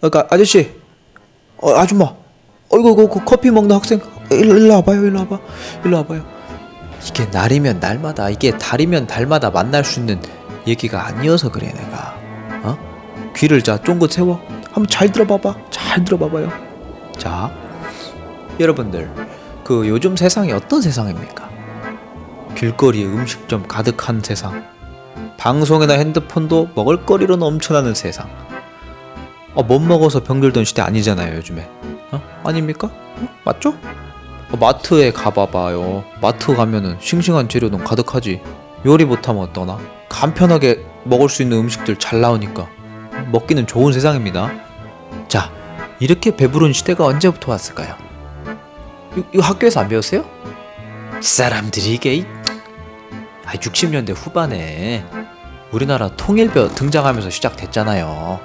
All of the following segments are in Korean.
그러니까 아저씨, 어, 아줌마, 어이구 이거 그 커피 먹는 학생, 일로, 일로 와봐요, 일로 와봐, 일로 와봐요. 이게 날이면 날마다 이게 달이면 달마다 만날 수 있는 얘기가 아니어서 그래 내가. 어? 귀를 자 쫑긋 세워. 한번 잘 들어봐봐, 잘 들어봐봐요. 자, 여러분들, 그 요즘 세상이 어떤 세상입니까? 길거리에 음식점 가득한 세상. 방송이나 핸드폰도 먹을거리로 넘쳐나는 세상. 어, 못 먹어서 병들던 시대 아니잖아요 요즘에 어? 아닙니까? 어? 맞죠? 어, 마트에 가봐봐요 마트 가면은 싱싱한 재료는 가득하지 요리 못하면 어떠나 간편하게 먹을 수 있는 음식들 잘 나오니까 어, 먹기는 좋은 세상입니다 자 이렇게 배부른 시대가 언제부터 왔을까요? 이, 이거 학교에서 안 배웠어요? 사람들이 이게 이- 아, 60년대 후반에 우리나라 통일벼 등장하면서 시작됐잖아요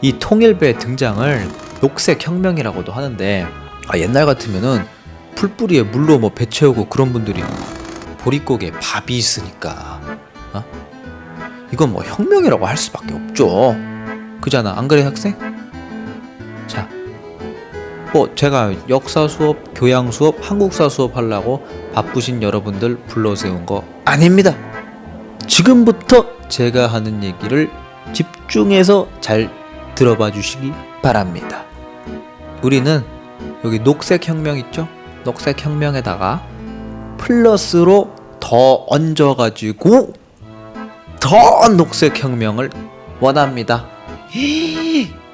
이 통일배 등장을 녹색 혁명이라고도 하는데 아, 옛날 같으면은 풀뿌리에 물로 뭐 배 채우고 그런 분들이 보릿고개 밥이 있으니까 어? 이건 뭐 혁명이라고 할 수밖에 없죠 그잖아 안 그래 학생? 자, 뭐 제가 역사 수업, 교양 수업, 한국사 수업 하려고 바쁘신 여러분들 불러세운 거 아닙니다. 지금부터 제가 하는 얘기를 집중해서 잘 들어봐 주시기 바랍니다. 우리는 여기 녹색 혁명 있죠? 녹색 혁명에다가 플러스로 더 얹어가지고 더 녹색 혁명을 원합니다.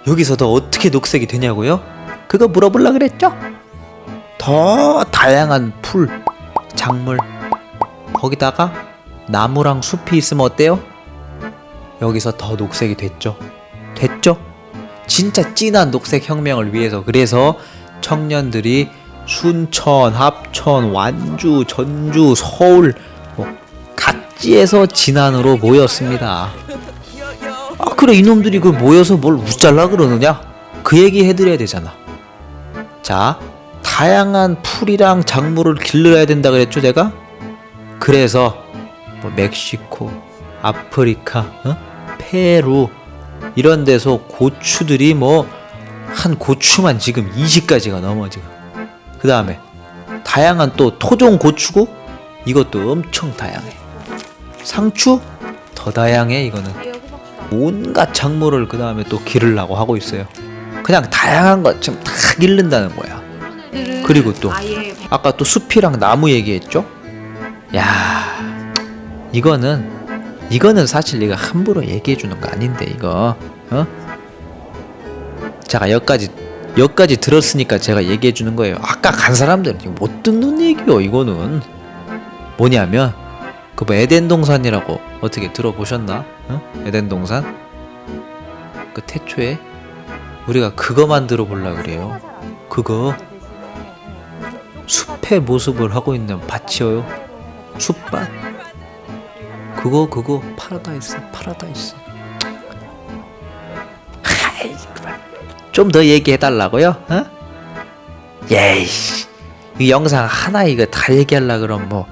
여기서 더 어떻게 녹색이 되냐고요? 그거 물어보려 그랬죠? 더 다양한 풀, 작물, 거기다가 나무랑 숲이 있으면 어때요? 여기서 더 녹색이 됐죠? 됐죠? 진짜 진한 녹색 혁명을 위해서 그래서 청년들이 순천, 합천, 완주, 전주, 서울 뭐 각지에서 진안으로 모였습니다. 아 그래 이놈들이 그 모여서 뭘 웃잘라 그러느냐? 그 얘기 해드려야 되잖아. 자 다양한 풀이랑 작물을 길러야 된다 그랬죠 제가? 그래서 뭐 멕시코, 아프리카, 어? 페루 이런 데서 고추들이 뭐 한 고추만 지금 20가지가 넘어 지금. 그 다음에 다양한 또 토종 고추고 이것도 엄청 다양해. 상추 더 다양해 이거는. 온갖 작물을 그 다음에 또 기르려고 하고 있어요. 그냥 다양한 것 지금 다 기른다는 거야. 그리고 또 아까 또 숲이랑 나무 얘기했죠? 야 이거는 이거는 사실 네가 함부로 얘기해 주는 거 아닌데 이거 어? 제가 여기까지 여기까지 들었으니까 제가 얘기해 주는 거예요. 아까 간 사람들은 지금 못 듣는 얘기요. 이거는 뭐냐면 그 뭐 에덴 동산이라고 어떻게 들어보셨나? 어? 에덴 동산? 그 태초에 우리가 그거 만 들어 보려 그래요. 그거 숲의 모습을 하고 있는 밭이요. 숲밭. 그거 그거 파라다이스 파라다이스. 좀 더 얘기해 달라고요? 어? 예이씨. 이 영상 하나 이거 다 얘기하려 그럼 뭐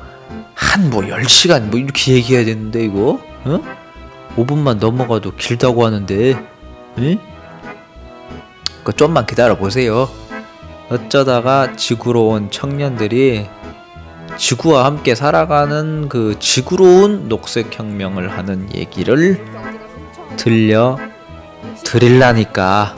한 뭐 10시간 뭐 이렇게 얘기해야 되는데 이거 어? 5분만 넘어가도 길다고 하는데 응? 그 좀만 기다려 보세요. 어쩌다가 지구로 온 청년들이 지구와 함께 살아가는 그 지구로운 녹색 혁명을 하는 얘기를 들려 드릴라니까